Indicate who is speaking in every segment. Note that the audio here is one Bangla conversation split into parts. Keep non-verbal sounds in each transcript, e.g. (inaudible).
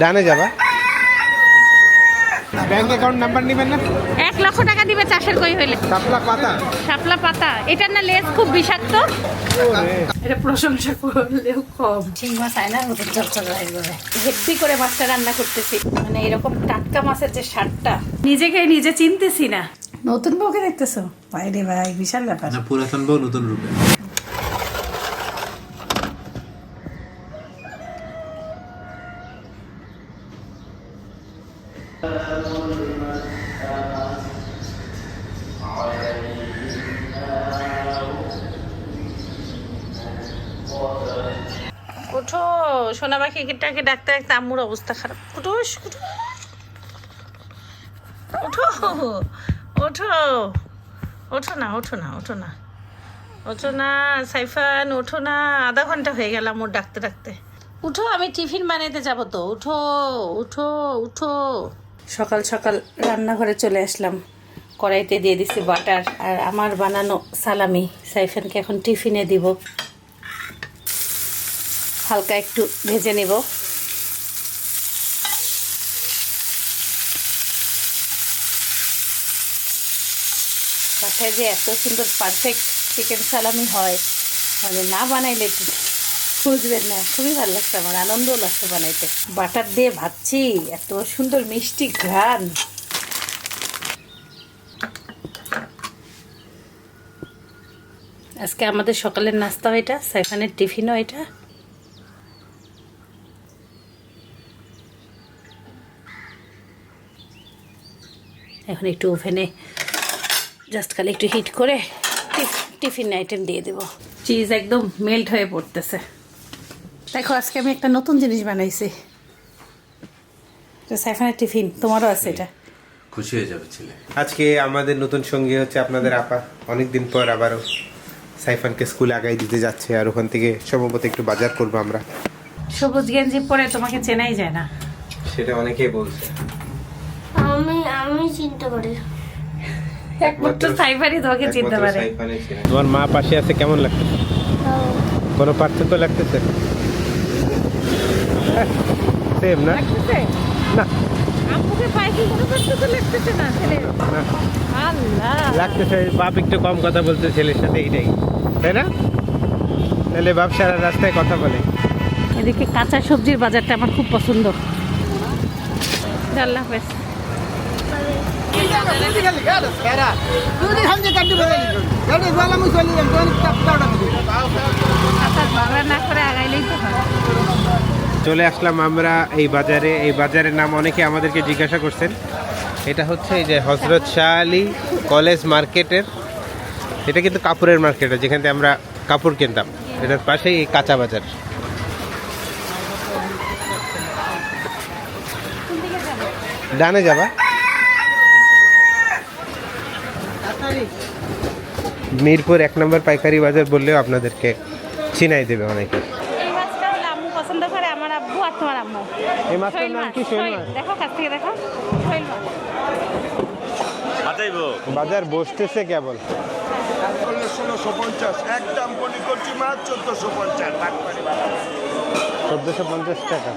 Speaker 1: ডানে যাবা ব্যাংক অ্যাকাউন্ট নাম্বার নেবেন না
Speaker 2: এক লক্ষ টাকা দিবে চাষের কই হইলে
Speaker 1: পাতা
Speaker 2: পাতা এটার না লেজ খুব বিষাক্ত এটা প্রশংসা করলেও কম করে মাছটা রান্না করতেছি মানে এরকম টাটকা মাছের যে স্বাদটা নিজেকে নিজে চিনতেছি না নতুন বউকে দেখতেছো বাইরে ভাই বিশাল ব্যাপার
Speaker 1: না পুরাতন বউ নতুন রূপে
Speaker 2: কাকে ডাকতে ডাকতে আম্মুর অবস্থা খারাপ উঠো উঠো ওঠো ওঠো না ওঠো না ওঠো না ওঠো না সাইফান ওঠো না আধা ঘন্টা হয়ে গেল আম্মুর ডাকতে ডাকতে উঠো আমি টিফিন বানাইতে যাবো তো উঠো উঠো উঠো সকাল সকাল রান্নাঘরে চলে আসলাম কড়াইতে দিয়ে দিছি বাটার আর আমার বানানো সালামি সাইফানকে এখন টিফিনে দিব হালকা একটু ভেজে নেব যে এত সুন্দর পারফেক্ট চিকেন সালামি হয় মানে না বানাইলে খুঁজবেন না খুবই ভালো লাগছে আমার আনন্দও লাগছে বানাইতে বাটার দিয়ে ভাবছি এত সুন্দর মিষ্টি ঘ্রান আজকে আমাদের সকালের নাস্তাও এটা সাইফানের টিফিনও এটা এখন একটু ওভেনে জাস্ট খালি একটু হিট করে টিফিন আইটেম দিয়ে দেব চিজ একদম মেল্ট হয়ে পড়তেছে দেখো আজকে আমি একটা নতুন জিনিস বানাইছি সাইফানের টিফিন তোমারও আছে এটা
Speaker 1: খুশি হয়ে যাবে ছেলে আজকে আমাদের নতুন সঙ্গী হচ্ছে আপনাদের আপা অনেকদিন পর আবারও সাইফানকে স্কুল আগাই দিতে যাচ্ছে আর ওখান থেকে সম্ভবত একটু বাজার করবো আমরা
Speaker 2: সবুজ গেঞ্জি পরে তোমাকে চেনাই যায় না
Speaker 1: সেটা অনেকেই বলছে
Speaker 2: তোমার
Speaker 1: মা পাশে আছে কেমন লাগছে হ্যাঁ। কোনো পার্থক্য লাগতেছে সেম হ্যাঁ, না না আম্মুকে বাপ একটু কম কথা বলতে ছেলের সাথে এইটাই তাই না তাহলে বাপ সারা রাস্তায় কথা বলে
Speaker 2: এদিকে কাঁচা সবজির বাজারটা আমার খুব পছন্দ আল্লাহ হাফেজ চলে
Speaker 1: আসলাম আমরা এই বাজারে এই বাজারের নাম অনেকে আমাদেরকে জিজ্ঞাসা করছেন এটা হচ্ছে এই যে হজরত শাহ আলী কলেজ মার্কেটের এটা কিন্তু কাপড়ের মার্কেট যেখান থেকে আমরা কাপড় কিনতাম এটার পাশেই এই কাঁচা বাজার ডানে যাবা মিরপুর এক নম্বর পাইকারি বাজার বললেও আপনাদেরকে চিনাই দেবে অনেকে বাজার বসতেছে কেবল
Speaker 3: পঞ্চাশ একদম করছি চোদ্দশো
Speaker 1: চোদ্দশো পঞ্চাশ টাকা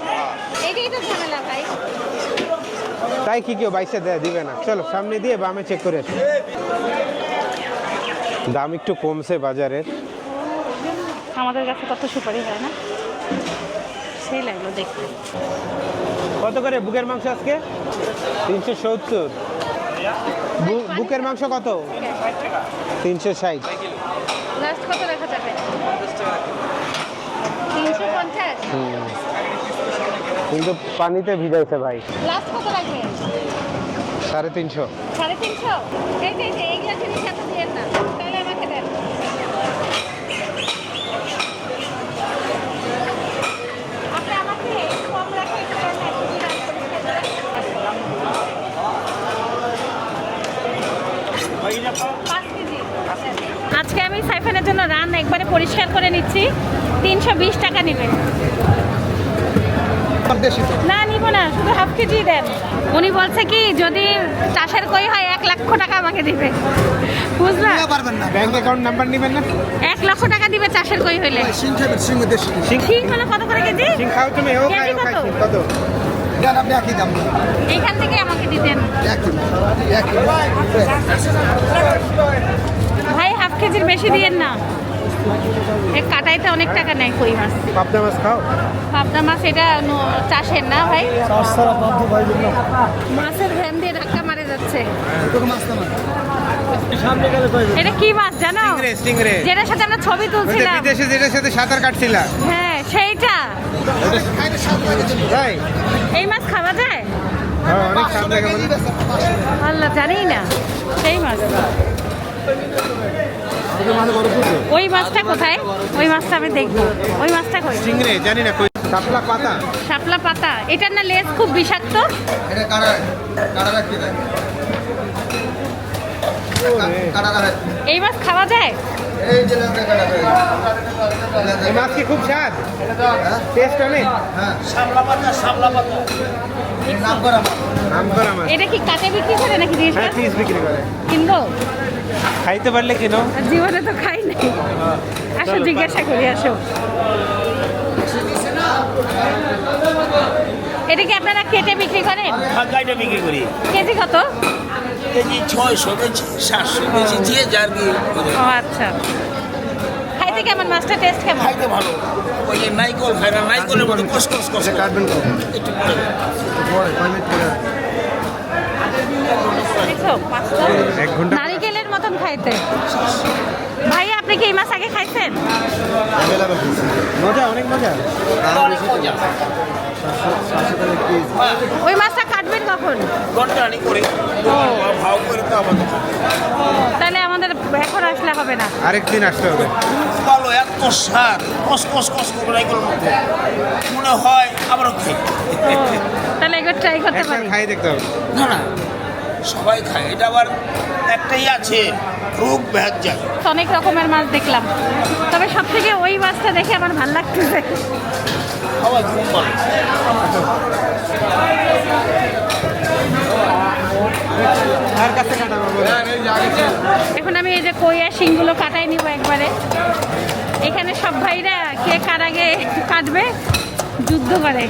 Speaker 2: এটাই তো ঝামেলা ভাই
Speaker 1: তাই কি কেউ বাইসে দেয় দিবে না চলো সামনে দিয়ে বামে চেক করে দাম একটু কমছে বাজারের
Speaker 2: আমাদের কাছে কত সুপারি হয় না সেই লাগলো দেখতে
Speaker 1: কত করে বুকের মাংস আজকে তিনশো সত্তর বুকের মাংস কত তিনশো ষাট
Speaker 2: কত দেখা যাবে
Speaker 1: কিন্তু পানিতে ভিজাইছে ভাই
Speaker 2: লাস্ট কত লাগবে সাড়ে তিনশো সাড়ে তিনশো এই যে না তাহলে আমাকে দেন আপনি আমাকে আজকে আমি সাইফেনের জন্য রান একবারে পরিষ্কার করে নিচ্ছি তিনশো টাকা নেবেন না নিব না শুধু হাফ কেজি দেন উনি বলছে কি যদি চাষের কই হয় এক লক্ষ টাকা আমাকে দিবে বুঝলা পারবেন
Speaker 1: না ব্যাংক অ্যাকাউন্ট নাম্বার নেবেন না
Speaker 2: এক লক্ষ টাকা দিবে চাষের কই হলে সিং খাবেন সিং কত করে কেজি
Speaker 1: সিং খাও কত
Speaker 2: থেকে আমাকে দিতেন ভাই হাফ কেজির বেশি দিয়েন না কাটাইতে অনেক টাকা নেয় কই মাছ
Speaker 1: পাবদা মাছ খাও
Speaker 2: পাবদা মাছ এটা চাষের না ভাই মাছের ভ্যান দিয়ে ধাক্কা মারে যাচ্ছে এটা কি মাছ জানো যেটার সাথে আমরা ছবি তুলছিলাম
Speaker 1: বিদেশে যেটার সাথে সাঁতার কাটছিলাম
Speaker 2: হ্যাঁ সেইটা এই মাছ খাওয়া যায় হ্যাঁ, আল্লাহ জানি না সেই মাছ ওই মাছটা কোথায় ওই মাছটা আমি দেখবো ওই মাছটা কই
Speaker 1: চিংড়ি জানি না কই সাপলা পাতা
Speaker 2: সাপলা পাতা এটার না লেজ খুব বিষাক্ত
Speaker 3: এটা কারা কারা রাখতে
Speaker 2: এই মাছ খাওয়া যায়
Speaker 1: এই মাছ কি খুব স্বাদ হ্যাঁ। টেস্ট সাপলা হ্যাঁ।
Speaker 3: সাপলা পাতা পাতা নাম নাম করা
Speaker 1: করা মাছ
Speaker 2: এটা কি কাটে বিক্রি করে নাকি দিয়ে
Speaker 1: হ্যাঁ, পিস বিক্রি করে কিনবো খাইতে পারলে কেন
Speaker 2: জীবনে তো খাই নাই হ্যাঁ। আসো জিজ্ঞাসা করি আসো এটা কি আপনারা কেটে বিক্রি করেন
Speaker 3: হ্যাঁ, কেটে বিক্রি করি কেজি কত কেজি ছয়শো কেজি সাতশো কেজি দিয়ে যার দিয়ে
Speaker 2: ও আচ্ছা খাইতে কেমন মাছটা টেস্ট কেমন
Speaker 3: খাইতে ভালো ওই যে নাইকল খায় না নাইকলের মতো কস কস কস কাটবেন তো একটু পরে পরে কয় মিনিট
Speaker 2: পরে এক ঘন্টা খাইতে ভাই আপনি কি এই মাছ আগে খাইছেন
Speaker 1: মজা অনেক মজা
Speaker 2: ওই মাছটা কাটবেন কখন তাহলে আমাদের এখন আসলে হবে না
Speaker 1: আরেকদিন আসতে হবে
Speaker 3: ভালো এত সার কস কস কস করে মনে হয় আবার খাই
Speaker 2: তাহলে একবার ট্রাই করতে
Speaker 1: পারি খাই দেখতে হবে
Speaker 3: না না সবাই খায় এটা আবার একটাই আছে খুব ভেজ
Speaker 2: অনেক রকমের মাছ দেখলাম তবে সব থেকে ওই মাছটা দেখে আমার ভাল লাগছে হ্যাঁ, এখন আমি এই যে কইয়া শিংগুলো কাটাই নিব একবারে এখানে সব ভাইরা কে কার আগে কাটবে যুদ্ধ করে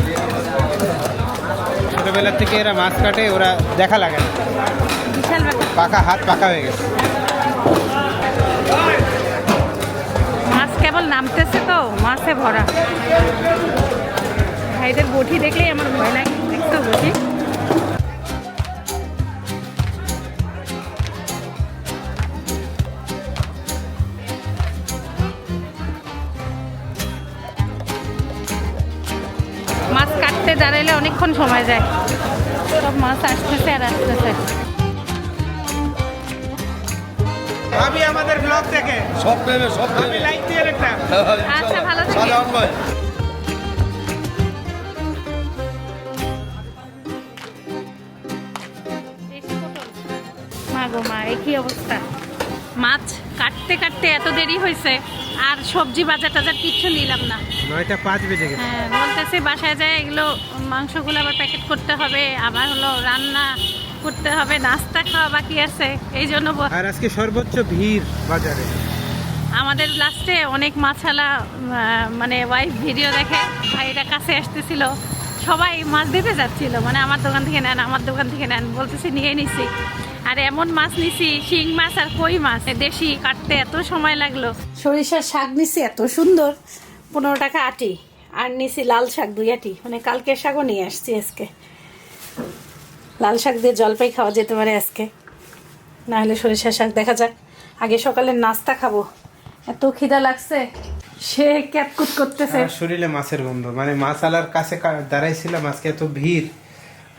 Speaker 1: ছোটবেলা থেকে এরা মাছ কাটে ওরা দেখা লাগে না পাকা হাত পাকা হয়ে গেছে
Speaker 2: মাছ কেবল নামতেছে তো মাছে ভরা ভাইদের বটি দেখলেই আমার ভয় লাগে দেখতো বটি মাছ কাটতে দাঁড়াইলে অনেকক্ষণ সময় যায় সব মাছ আসতেছে আর আসতেছে
Speaker 3: ভাবি আমাদের ব্লগ থেকে
Speaker 1: সব প্রেমে সব
Speaker 3: ভাবি লাইক দিয়ে রাখলাম
Speaker 2: হ্যাঁ, আচ্ছা ভালো থাকেন ভাই মাছ কাটতে কাটতে এত দেরি হয়েছে আর সবজি বাজার টাজার কিচ্ছু নিলাম না
Speaker 1: নয়টা পাঁচ বেজে গেছে
Speaker 2: হ্যাঁ বলতেছে বাসায় যায় এগুলো মাংসগুলো আবার প্যাকেট করতে হবে আবার হলো রান্না করতে হবে নাস্তা খাওয়া বাকি আছে এই জন্য
Speaker 1: আর আজকে সর্বোচ্চ ভিড় বাজারে
Speaker 2: আমাদের লাস্টে অনেক মাছালা মানে ওয়াইফ ভিডিও দেখে ভাইরা কাছে আসতেছিল সবাই মাছ দিতে যাচ্ছিল মানে আমার দোকান থেকে নেন আমার দোকান থেকে নেন বলতেছি নিয়ে নিছি আর এমন মাছ নিছি শিং মাছ আর কই মাছ দেশি কাটতে এত সময় লাগলো সরিষার শাক নিছি এত সুন্দর পনেরো টাকা আটি আর নিছি লাল শাক দুই আটি মানে কালকের শাকও নিয়ে আসছি আজকে লাল শাক দিয়ে জলপাই খাওয়া যেতে পারে আজকে না হলে সরিষা শাক দেখা যাক আগে সকালে নাস্তা খাবো এত খিদা লাগছে সে ক্যাপকুট করতেছে
Speaker 1: হ্যাঁ, শরীরে মাছের গন্ধ মানে মাছ আলার কাছে দাঁড়াইছিলাম আজকে এত ভিড়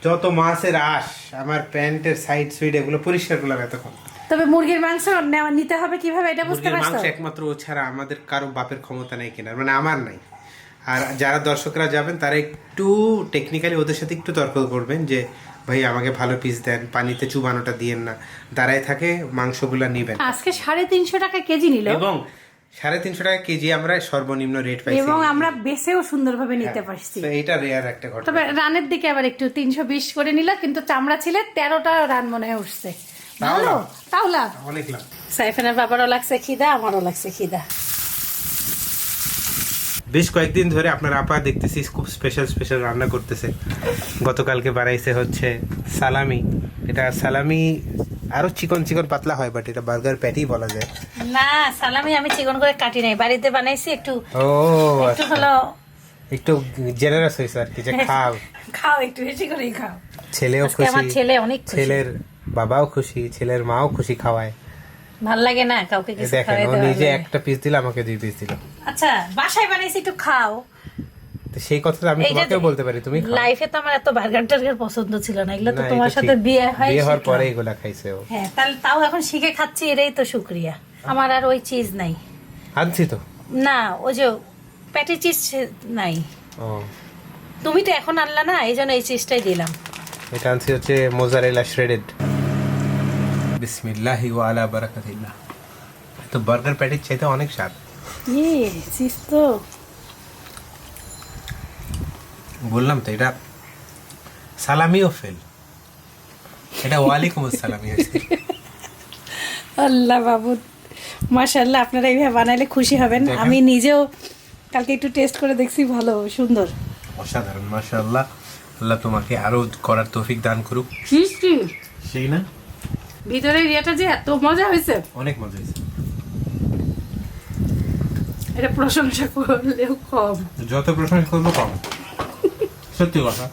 Speaker 1: যত মাছের আশ আমার প্যান্টের সাইড সুইড এগুলো পরিষ্কার করলাম এতক্ষণ
Speaker 2: তবে মুরগির মাংস নেওয়া নিতে হবে কিভাবে এটা বুঝতে পারছো
Speaker 1: মাংস একমাত্র ও ছাড়া আমাদের কারো বাপের ক্ষমতা নাই কেনার মানে আমার নাই আর যারা দর্শকরা যাবেন তারা একটু টেকনিক্যালি ওদের সাথে একটু তর্ক করবেন যে ভাই আমাকে ভালো পিস দেন পানিতে চুবানোটা দিয়েন না দাঁড়ায় থাকে মাংসগুলো নেবেন
Speaker 2: আজকে সাড়ে তিনশো টাকা কেজি নিল
Speaker 1: এবং সাড়ে তিনশো টাকা কেজি আমরা সর্বনিম্ন রেট পাইছি
Speaker 2: এবং আমরা বেছেও সুন্দরভাবে নিতে হ্যাঁ, পারছি
Speaker 1: এটা রেয়ার একটা ঘটনা
Speaker 2: তবে রানের দিকে আবার একটু তিনশো বিশ করে নিল কিন্তু চামড়া ছিল তেরোটা রান মনে হয় উঠছে ভালো তাওলা অনেক লাভ সাইফানের বাবারও লাগছে খিদা আমারও লাগছে খিদা
Speaker 1: বেশ কয়েকদিন ধরে আপনার আপা দেখতেছি খুব স্পেশাল স্পেশাল রান্না করতেছে গতকালকে বানাইছে হচ্ছে সালামি এটা সালামি আরো চিকন চিকন পাতলা হয় বাট এটা বার্গার প্যাটি বলা যায়
Speaker 2: না সালামি আমি চিকন করে কাটি নাই বাড়িতে বানাইছি একটু ও
Speaker 1: একটু আচ্ছা। হলো একটু জেনারাস হইছে আর কি যে (laughs) খাও
Speaker 2: খাও একটু বেশি করে খাও
Speaker 1: ছেলেও খুশি আমার ছেলে অনেক খুশি ছেলের বাবাও খুশি ছেলের মাও খুশি খাওয়ায়
Speaker 2: ভাল লাগে না কাউকে কিছু দেখেন
Speaker 1: ও নিজে একটা পিস দিল আমাকে দুই পিস দিল
Speaker 2: আচ্ছা বাসায় বানাইছি একটু খাও
Speaker 1: সেই আমি তোমাকেও বলতে পারি তুমি
Speaker 2: লাইফে তো আমার এত বার্গার টার্গার পছন্দ ছিল না এগুলো তো তোমার সাথে বিয়ে হয়
Speaker 1: বিয়ে হওয়ার পরে এগুলা খাইছে ও
Speaker 2: হ্যাঁ তাহলে তাও এখন শিখে খাচ্ছি তো শুকরিয়া আমার আর ওই চিজ নাই আনছি তো না ওই যে প্যাটি চিজ নাই ও তুমি তো এখন আনলা না এই জন্য এই চিজটাই দিলাম
Speaker 1: এটা আনছি হচ্ছে মোজারেলা শ্রেডেড বিসমিল্লাহি ওয়া আলা বারাকাতিল্লাহ তো বার্গার প্যাটির চাইতে অনেক স্বাদ ইয়ে, বললাম তো এটা সালামিও ফেল এটা
Speaker 2: আল্লাহ বাবু মাশাল্লাহ আপনারা এইভাবে বানাইলে খুশি হবেন আমি নিজেও কালকে একটু টেস্ট করে দেখছি ভালো সুন্দর
Speaker 1: অসাধারণ মাশাল্লাহ আল্লাহ তোমাকে আরো করার তৌফিক দান করুক সেই না
Speaker 2: ভিতরে ইয়েটা যে এত মজা হয়েছে অনেক মজা হয়েছে এটা প্রশংসা করলেও কম
Speaker 1: যত প্রশংসা করলেও কম সত্যি কথা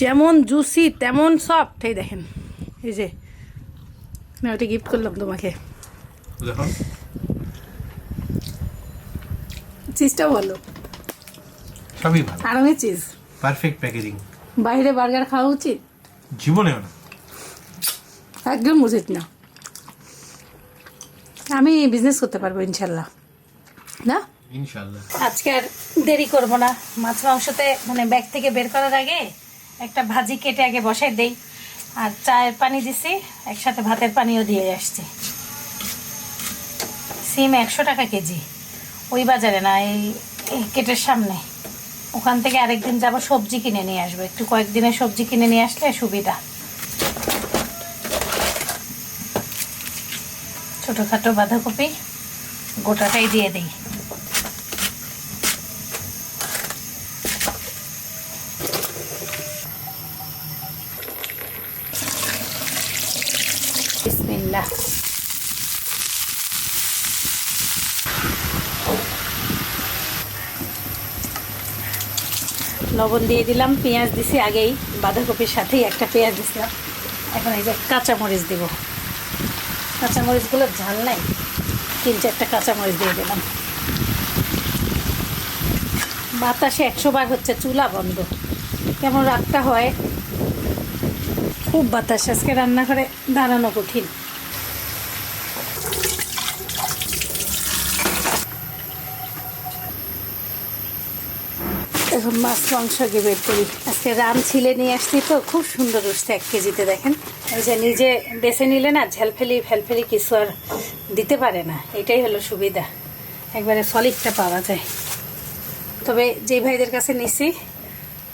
Speaker 2: যেমন জুসি তেমন সফট এই দেখেন এই যে না ওটা গিফট করলাম তোমাকে চিজটা বলো সবই ভালো আরামে চিজ
Speaker 1: পারফেক্ট প্যাকেজিং
Speaker 2: বাইরে বার্গার খাওয়া উচিত জীবনে না একদম উচিত না আমি বিজনেস করতে পারবো ইনশাল্লাহ না আজকে আর দেরি করব না মাছ মাংসতে মানে ব্যাগ থেকে বের করার আগে একটা ভাজি কেটে আগে বসাই দেই আর চায়ের পানি দিছি একসাথে ভাতের পানিও দিয়ে আসছি সিম একশো টাকা কেজি ওই বাজারে না এই কেটের সামনে ওখান থেকে আরেকদিন যাবো সবজি কিনে নিয়ে আসবো একটু কয়েকদিনের সবজি কিনে নিয়ে আসলে সুবিধা ছোটোখাটো বাঁধাকপি গোটাটাই দিয়ে দিই লবণ দিয়ে দিলাম পেঁয়াজ দিছি আগেই বাঁধাকপির সাথেই একটা পেঁয়াজ দিছিলাম এখন এই যে কাঁচামরিচ দেব কাঁচামরিচগুলো ঝাল নাই তিন চারটা কাঁচামরিচ দিয়ে দিলাম বাতাসে একশো বার হচ্ছে চুলা বন্ধ কেমন রাতটা হয় খুব বাতাস আজকে রান্নাঘরে দাঁড়ানো কঠিন এখন মাছ মাংস আগে বের করি আজকে রাম ছিলে নিয়ে আসছি তো খুব সুন্দর উঠছে এক কেজিতে দেখেন এই যে নিজে বেছে নিলে না ঝেলফেলি ফেলফেলি কিছু আর দিতে পারে না এটাই হলো সুবিধা একবারে সলিডটা পাওয়া যায় তবে যেই ভাইদের কাছে নিছি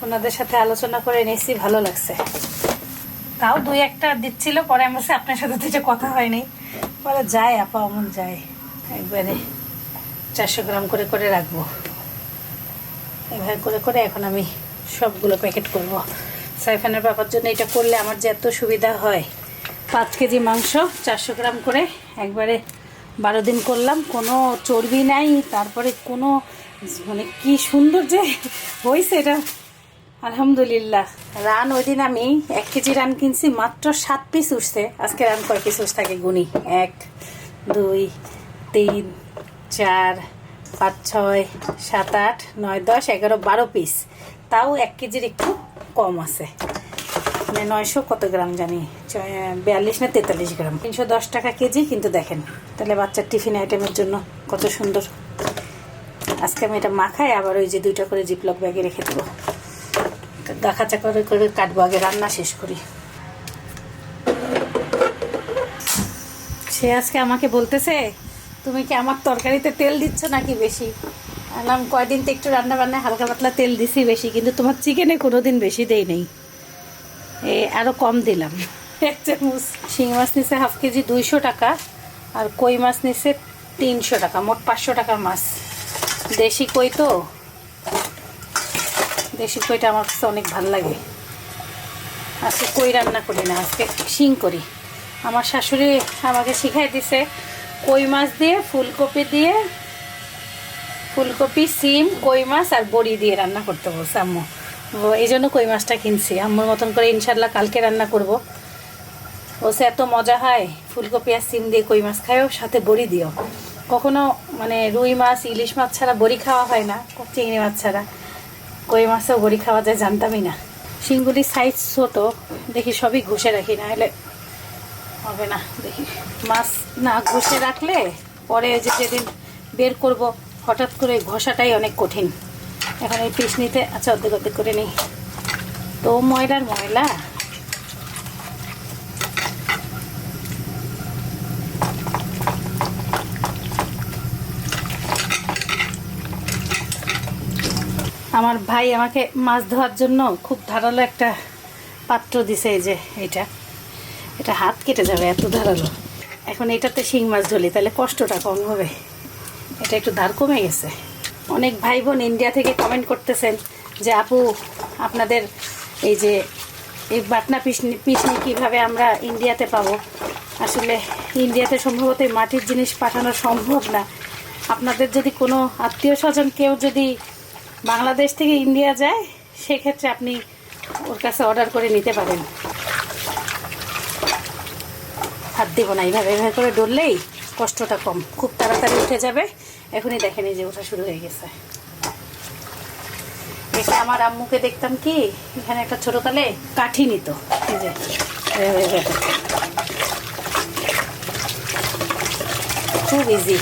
Speaker 2: ওনাদের সাথে আলোচনা করে নিছি ভালো লাগছে তাও দুই একটা দিচ্ছিল পরে আমার সাথে আপনার সাথে দুটো কথা হয়নি পরে যায় আপা অমন যায় একবারে চারশো গ্রাম করে করে রাখবো এভাবে করে করে এখন আমি সবগুলো প্যাকেট করব সাইফানের বাবার জন্য এটা করলে আমার যে এত সুবিধা হয় পাঁচ কেজি মাংস চারশো গ্রাম করে একবারে বারো দিন করলাম কোনো চর্বি নাই তারপরে কোনো মানে কি সুন্দর যে হয়েছে এটা আলহামদুলিল্লাহ রান ওই দিন আমি এক কেজি রান কিনছি মাত্র সাত পিস উঠছে আজকে রান কয় পিস উঠছে থাকে গুনি এক দুই তিন চার পাঁচ ছয় সাত আট নয় দশ এগারো বারো পিস তাও এক কেজির একটু কম আছে মানে নয়শো কত গ্রাম জানি বিয়াল্লিশ না তেতাল্লিশ গ্রাম তিনশো দশ টাকা কেজি কিন্তু দেখেন তাহলে বাচ্চার টিফিন আইটেমের জন্য কত সুন্দর আজকে আমি এটা মাখাই আবার ওই যে দুইটা করে জিপলক ব্যাগে রেখে দেবো চা করে করে কাটবো আগে রান্না শেষ করি সে আজকে আমাকে বলতেছে তুমি কি আমার তরকারিতে তেল দিচ্ছ নাকি বেশি বললাম কয়দিন তো একটু রান্নাবান্নায় হালকা পাতলা তেল দিছি বেশি কিন্তু তোমার চিকেনে কোনো দিন বেশি দেই নেই এ আরও কম দিলাম শিং মাছ নিছে হাফ কেজি দুইশো টাকা আর কই মাছ নিছে তিনশো টাকা মোট পাঁচশো টাকার মাছ দেশি কই তো দেশি কইটা আমার কাছে অনেক ভাল লাগে আজকে কই রান্না করি না আজকে শিং করি আমার শাশুড়ি আমাকে শিখাই দিছে কই মাছ দিয়ে ফুলকপি দিয়ে ফুলকপি সিম কই মাছ আর বড়ি দিয়ে রান্না করতে বলছে আম্মু এই জন্য কই মাছটা কিনছি আম্মুর মতন করে ইনশাল্লাহ কালকে রান্না করব বলছে এত মজা হয় ফুলকপি আর সিম দিয়ে কই মাছ খায়ও সাথে বড়ি দিও কখনো মানে রুই মাছ ইলিশ মাছ ছাড়া বড়ি খাওয়া হয় না চিংড়ি মাছ ছাড়া কই মাছেও বড়ি খাওয়া যায় জানতামই না শিংগুলির সাইজ ছোট দেখি সবই ঘষে রাখি না হলে হবে না দেখি মাছ না ঘষে রাখলে পরে যে যেদিন বের করব হঠাৎ করে ঘষাটাই অনেক কঠিন এখন এই পিস নিতে আচ্ছা অর্ধেক অর্ধেক করে নিই তো ময়লার ময়লা আমার ভাই আমাকে মাছ ধোয়ার জন্য খুব ধারালো একটা পাত্র দিছে এই যে এইটা এটা হাত কেটে যাবে এত ধারালো এখন এটাতে শিং মাছ ধরলি তাহলে কষ্টটা কম হবে এটা একটু ধার কমে গেছে অনেক ভাই বোন ইন্ডিয়া থেকে কমেন্ট করতেছেন যে আপু আপনাদের এই যে এই বাটনা পিসনি পিসনি কীভাবে আমরা ইন্ডিয়াতে পাবো আসলে ইন্ডিয়াতে সম্ভবত এই মাটির জিনিস পাঠানো সম্ভব না আপনাদের যদি কোনো আত্মীয় স্বজন কেউ যদি বাংলাদেশ থেকে ইন্ডিয়া যায় সেক্ষেত্রে আপনি ওর কাছে অর্ডার করে নিতে পারেন হাত দেব না এইভাবে এভাবে করে ডরলেই কষ্টটা কম খুব তাড়াতাড়ি উঠে যাবে এখনই দেখেন যে ওঠা শুরু হয়ে গেছে এটা আমার আম্মুকে দেখতাম কি এখানে একটা ছোটোকালে কাঠি নিত খুব ইজি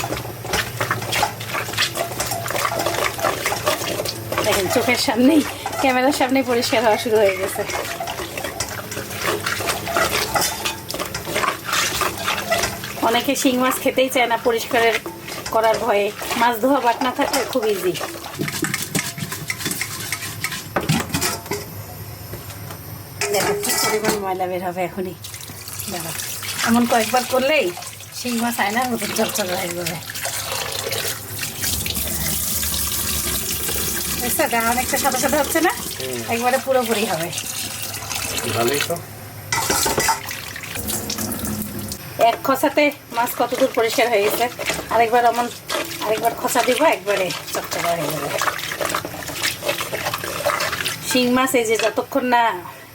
Speaker 2: দেখেন চোখের সামনেই ক্যামেরার সামনেই পরিষ্কার হওয়া শুরু হয়ে গেছে অনেকে শিং মাছ খেতেই চায় না পরিষ্কারের করার ভয়ে মাছ ধোয়া বাটনা থাকলে খুব ইজি দেখো ময়লা বের হবে এখনই এমন কয়েকবার করলেই শিং মাছ আয়নার মতো জল করে লাগবে গা অনেকটা সাদা সাদা হচ্ছে না একবারে পুরোপুরি হবে ভালোই তো এক খসাতে মাছ কতদূর পরিষ্কার হয়ে গেছে আরেকবার অমন আরেকবার খসা দিব একবারে চকচকা হয়ে যাবে শিং মাছ এই যে যতক্ষণ না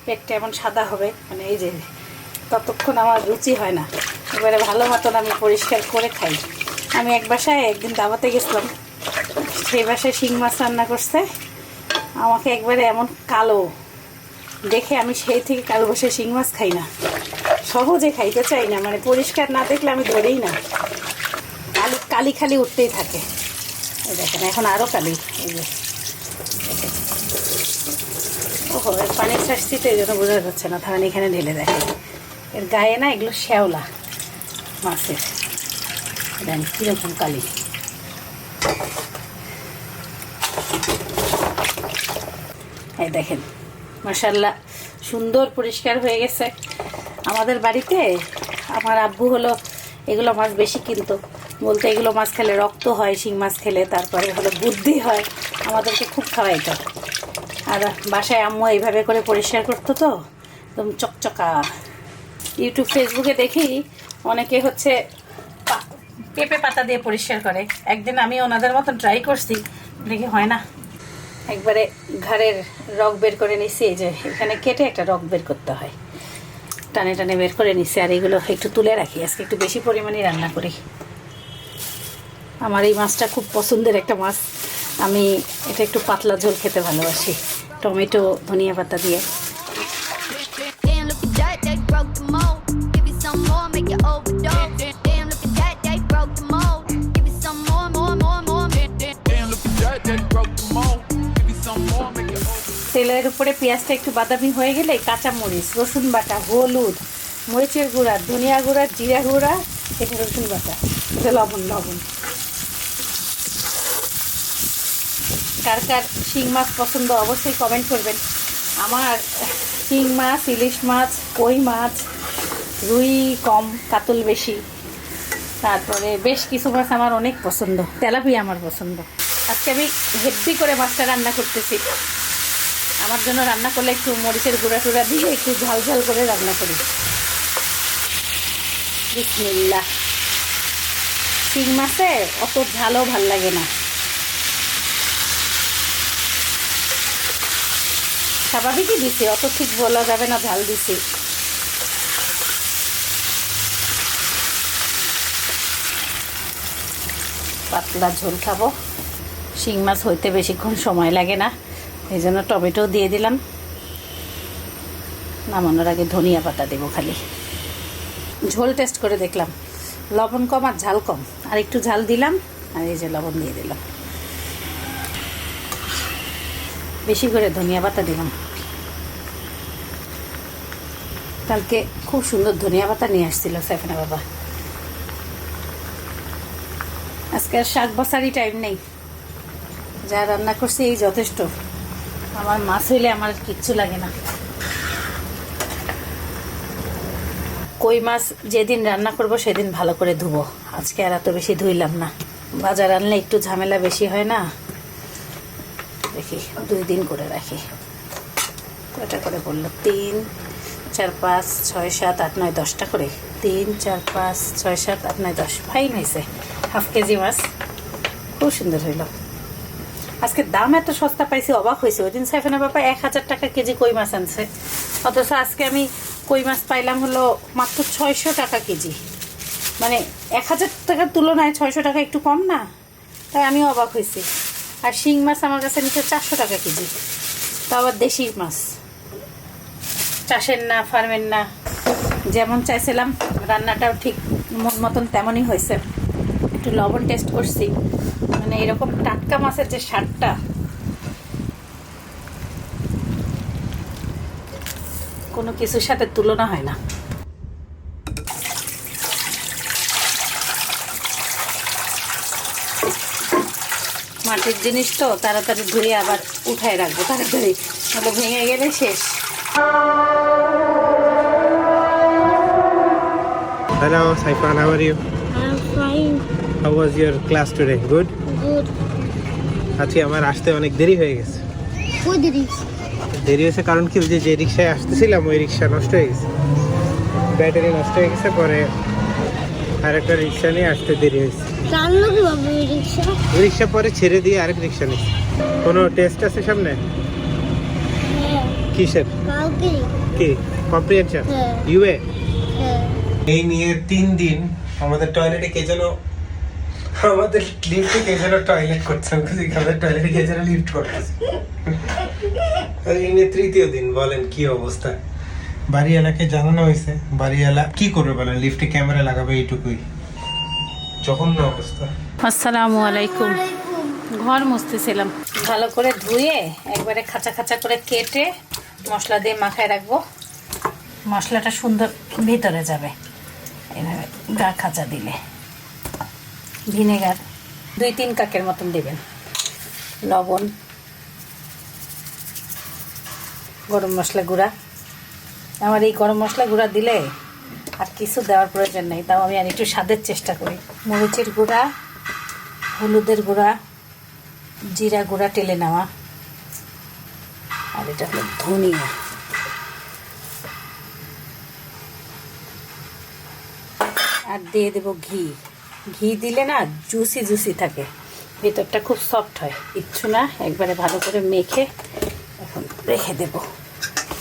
Speaker 2: পেটটা এমন সাদা হবে মানে এই যে ততক্ষণ আমার রুচি হয় না এবারে ভালো মতন আমি পরিষ্কার করে খাই আমি এক বাসায় একদিন দাবাতে গেছিলাম সেই বাসায় শিং মাছ রান্না করছে আমাকে একবারে এমন কালো দেখে আমি সেই থেকে কালো বসে শিং মাছ খাই না সহজে খাইতে চাই না মানে পরিষ্কার না দেখলে আমি ধরেই না কালি কালি খালি উঠতেই থাকে দেখেন এখন আরও কালি এই এর ওহো পানির শাস্তিতে এই জন্য বোঝা যাচ্ছে না তাহলে এখানে ঢেলে দেখে এর গায়ে না এগুলো শ্যাওলা মাছের দেন কীরকম কালি এই দেখেন মাসাল্লাহ সুন্দর পরিষ্কার হয়ে গেছে আমাদের বাড়িতে আমার আব্বু হলো এগুলো মাছ বেশি কিনতো বলতে এগুলো মাছ খেলে রক্ত হয় শিং মাছ খেলে তারপরে হলো বুদ্ধি হয় আমাদেরকে খুব খাওয়াইত আর বাসায় আম্মু এইভাবে করে পরিষ্কার করতো তো একদম চকচকা ইউটিউব ফেসবুকে দেখি অনেকে হচ্ছে পেঁপে পাতা দিয়ে পরিষ্কার করে একদিন আমি ওনাদের মতন ট্রাই করছি দেখি হয় না একবারে ঘাড়ের রক বের করে নিছি যে এখানে কেটে একটা রক বের করতে হয় টানে টানে বের করে নিছি আর এগুলো একটু তুলে রাখি আজকে একটু বেশি পরিমাণে রান্না করি আমার এই মাছটা খুব পছন্দের একটা মাছ আমি এটা একটু পাতলা ঝোল খেতে ভালোবাসি টমেটো ধনিয়া পাতা দিয়ে এর উপরে পেঁয়াজটা একটু বাদামি হয়ে গেলে কাঁচামরিচ রসুন বাটা হলুদ মরিচের গুঁড়া ধনিয়া গুঁড়া জিরা গুঁড়া এটা রসুন বাটা এটা লবণ লবণ কার কার শিং মাছ পছন্দ অবশ্যই কমেন্ট করবেন আমার শিং মাছ ইলিশ মাছ কই মাছ রুই কম কাতল বেশি তারপরে বেশ কিছু মাছ আমার অনেক পছন্দ তেলাপিয়া আমার পছন্দ আজকে আমি হেভি করে মাছটা রান্না করতেছি আমার জন্য রান্না করলে একটু মরিচের গুঁড়া টুড়া দিয়ে একটু ঝাল ঝাল করে রান্না করি বিসমিল্লা শিং মাছে অত ঝালও ভাল লাগে না স্বাভাবিকই দিছে অত ঠিক বলা যাবে না ঝাল দিছে পাতলা ঝোল খাবো শিং মাছ হইতে বেশিক্ষণ সময় লাগে না এই জন্য টমেটো দিয়ে দিলাম নামানোর আগে ধনিয়া পাতা দেবো খালি ঝোল টেস্ট করে দেখলাম লবণ কম আর ঝাল কম আর একটু ঝাল দিলাম আর এই যে লবণ দিয়ে দিলাম বেশি করে ধনিয়া পাতা দিলাম কালকে খুব সুন্দর ধনিয়া পাতা নিয়ে আসছিল সাইফানা বাবা আজকে আর শাক বসারই টাইম নেই যা রান্না করছি এই যথেষ্ট আমার মাছ হইলে আমার কিচ্ছু লাগে না কই মাছ যেদিন রান্না করব সেদিন ভালো করে ধুবো আজকে আর এত বেশি ধুইলাম না বাজার আনলে একটু ঝামেলা বেশি হয় না দেখি দুই দিন করে রাখি কয়টা করে বললো তিন চার পাঁচ ছয় সাত আট নয় দশটা করে তিন চার পাঁচ ছয় সাত আট নয় দশ ফাইন হয়েছে হাফ কেজি মাছ খুব সুন্দর হইলো আজকে দাম এত সস্তা পাইছি অবাক হয়েছে ওই দিন সাইফানের বাবা এক হাজার টাকা কেজি কই মাছ আনছে অথচ আজকে আমি কই মাছ পাইলাম হলো মাত্র ছয়শো টাকা কেজি মানে এক হাজার টাকার তুলনায় ছয়শো টাকা একটু কম না তাই আমি অবাক হয়েছি আর শিং মাছ আমার কাছে নিচে চারশো টাকা কেজি তা আবার দেশি মাছ চাষের না ফার্মের না যেমন চাইছিলাম রান্নাটাও ঠিক মন মতন তেমনই হয়েছে একটু লবণ টেস্ট করছি মানে এরকম টাটকা মাছের যে স্বাদটা কোনো কিছুর সাথে তুলনা হয় না মাটির জিনিস তো তাড়াতাড়ি ধুয়ে আবার উঠায় রাখবো তাড়াতাড়ি তাহলে ভেঙে গেলে শেষ Hello, Saifan. How are you? I'm fine. How was your class today? Good? আজকে আমার আসতে অনেক দেরি হয়ে গেছে দেরি হয়েছে কারণ কি যে যে রিক্সায় আসতেছিলাম ওই রিক্সা নষ্ট হয়ে গেছে ব্যাটারি নষ্ট হয়ে গেছে পরে আরেকটা রিক্সা নিয়ে আসতে দেরি হয়েছে রিক্সা পরে ছেড়ে দিয়ে আরেক রিক্সা নিয়েছি কোনো টেস্ট আছে সামনে হ্যাঁ। কিসের কি কম্প্রিহেনশন হ্যাঁ। ইউএ হ্যাঁ। এই নিয়ে তিন দিন আমাদের টয়লেটে কে যেন আমাদের লিফটে কে যেন টয়লেট করছে আমি বুঝি আমাদের টয়লেটে কে যেন লিফট করতেছে ইনি তৃতীয় দিন বলেন কি অবস্থা বাড়িওয়ালাকে জানানো হয়েছে বাড়িওয়ালা কি করবে বলেন লিফটে ক্যামেরা লাগাবে এইটুকুই জঘন্য অবস্থা আসসালামু আলাইকুম ঘর মুছতেছিলাম ভালো করে ধুয়ে একবারে খাঁচা খাঁচা করে কেটে মশলা দিয়ে মাখায় রাখবো মশলাটা সুন্দর ভিতরে যাবে এভাবে গা খাঁচা দিলে ভিনেগার দুই তিন কাকের মতন দেবেন লবণ গরম মশলা গুঁড়া আমার এই গরম মশলা গুঁড়া দিলে আর কিছু দেওয়ার প্রয়োজন নেই তাও আমি আর একটু স্বাদের চেষ্টা করি মরিচের গুঁড়া হলুদের গুঁড়া জিরা গুঁড়া টেলে নেওয়া আর এটা হলো ধনিয়া আর দিয়ে দেবো ঘি ঘি দিলে না জুসি জুসি থাকে ভেতরটা খুব সফট হয় ইচ্ছু না একবারে ভালো করে মেখে এখন রেখে দেব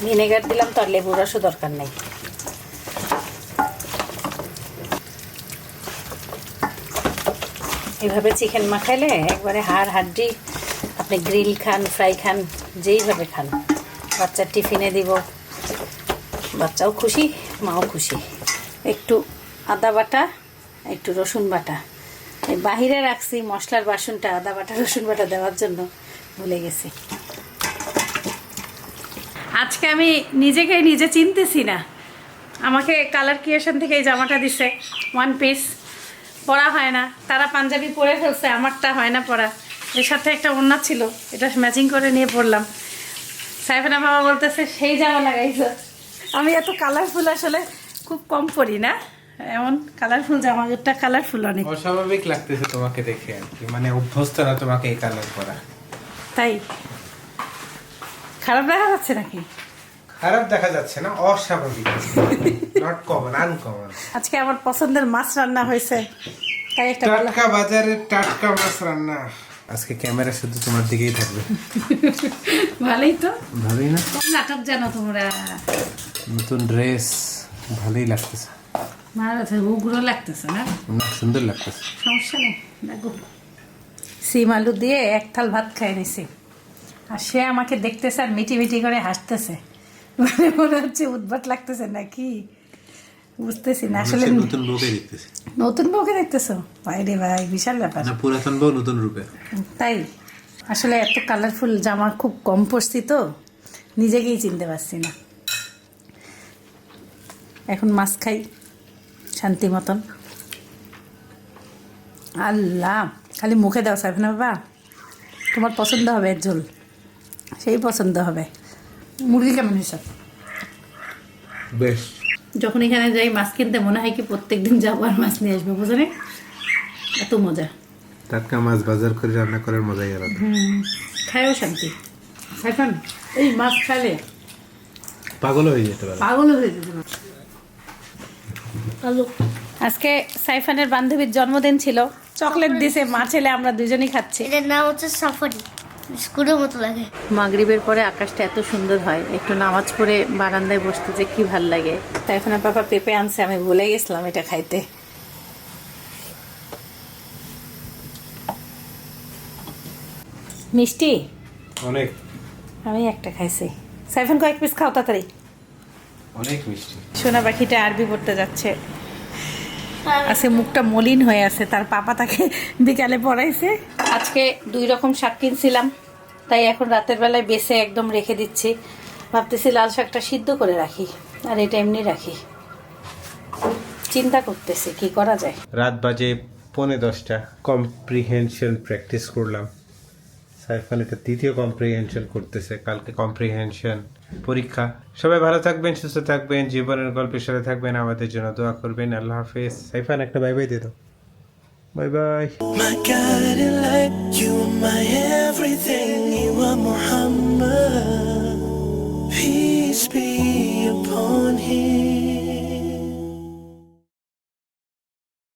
Speaker 2: ভিনেগার দিলাম তো আর লেবুর রসও দরকার নেই এভাবে চিকেন মাখাইলে একবারে হাড় হাড্ডি আপনি গ্রিল খান ফ্রাই খান যেইভাবে খান বাচ্চার টিফিনে দিব বাচ্চাও খুশি মাও খুশি একটু আদা বাটা একটু রসুন বাটা বাহিরে রাখছি মশলার বাসনটা আদা বাটা রসুন বাটা দেওয়ার জন্য ভুলে গেছি আজকে আমি নিজেকে নিজে চিনতেছি না আমাকে কালার ক্রিয়েশন থেকে এই জামাটা দিছে ওয়ান পিস পরা হয় না তারা পাঞ্জাবি পরে ফেলছে আমারটা হয় না পরা এর সাথে একটা ওড়না ছিল এটা ম্যাচিং করে নিয়ে পড়লাম সাইফেনা বাবা বলতেছে সেই জামা লাগাইছ আমি এত কালারফুল আসলে খুব কম পরি না এমন কালারফুল জামাটা কালারফুল অনেক অস্বাভাবিক লাগতেছে তোমাকে দেখে মানে অভ্যস্ত না তোমাকে এই কালার করা তাই খারাপ দেখা যাচ্ছে নাকি খারাপ দেখা যাচ্ছে না অস্বাভাবিক নট কমন আনকমন আজকে আমার পছন্দের মাছ রান্না হয়েছে তাই একটা টাটকা বাজারের টাটকা মাছ রান্না আজকে ক্যামেরা শুধু তোমার দিকেই থাকবে ভালোই তো ভালোই না নাটক জানো তোমরা নতুন ড্রেস ভালোই লাগতেছে উগ্র লাগতেছে না সিম আলু দিয়ে এক থাল ভাত খাই নিছি আর সে আমাকে দেখতেছে আর মিটি মিটি করে হাসতেছে মানে মনে হচ্ছে উদ্ভট লাগতেছে নাকি বুঝতেছি না আসলে নতুন বউকে দেখতেছি নতুন বউকে দেখতেছো ভাই রে ভাই বিশাল ব্যাপার না পুরাতন বউ নতুন রূপে তাই আসলে এত কালারফুল জামা খুব কম পরছি তো নিজেকেই চিনতে পারছি না এখন মাছ খাই শান্তি মতন আল্লাহ খালি মুখে দাও না বাবা তোমার পছন্দ হবে ঝোল সেই পছন্দ হবে মুরগি কেমন হিসাব বেশ যখন এখানে যাই মাছ কিনতে মনে হয় কি প্রত্যেক দিন যাবো আর মাছ নিয়ে আসবো বুঝলে এত মজা টাটকা মাছ বাজার করে রান্না করার মজাই আর খায়ও শান্তি সাইফান এই মাছ খাইলে পাগল হয়ে যেতে পারে পাগল হয়ে যেতে পারে আজকে সাইফানের বান্ধবীর জন্মদিন ছিল চকলেট দিছে মা ছেলে আমরা দুজনেই খাচ্ছি এর নাম হচ্ছে সাফারি স্কুলের মতো লাগে মাগরিবের পরে আকাশটা এত সুন্দর হয় একটু নামাজ পড়ে বারান্দায় বসতে যে কি ভাল লাগে সাইফানের পাপা পেঁপে আনছে আমি ভুলে গেছিলাম এটা খাইতে মিষ্টি অনেক আমি একটা খাইছি সাইফান কয়েক পিস খাও তাড়াতাড়ি অনেক মিষ্টি সোনা পাখিটা আরবি পড়তে যাচ্ছে আছে মুখটা মলিন হয়ে আছে তার পাপা তাকে বিকালে পড়াইছে আজকে দুই রকম শাক কিনছিলাম তাই এখন রাতের বেলায় বেসে একদম রেখে দিচ্ছি ভাবতেছি লাল শাকটা সিদ্ধ করে রাখি আর এটা এমনি রাখি চিন্তা করতেছি কি করা যায় রাত বাজে পৌনে দশটা কম্প্রিহেনশন প্র্যাকটিস করলাম সাইফান এটা তৃতীয় কম্প্রিহেনশন করতেছে কালকে কম্প্রিহেনশন পরীক্ষা সবাই ভালো থাকবেন সুস্থ থাকবেন জীবনের গল্পের সাথে থাকবেন আমাদের জন্য দোয়া করবেন আল্লাহ হাফেজ সাইফান একটা বাই বাই দিয়ে দাও Bye bye. My guiding light, you are my everything, you are Muhammad. Peace be upon him.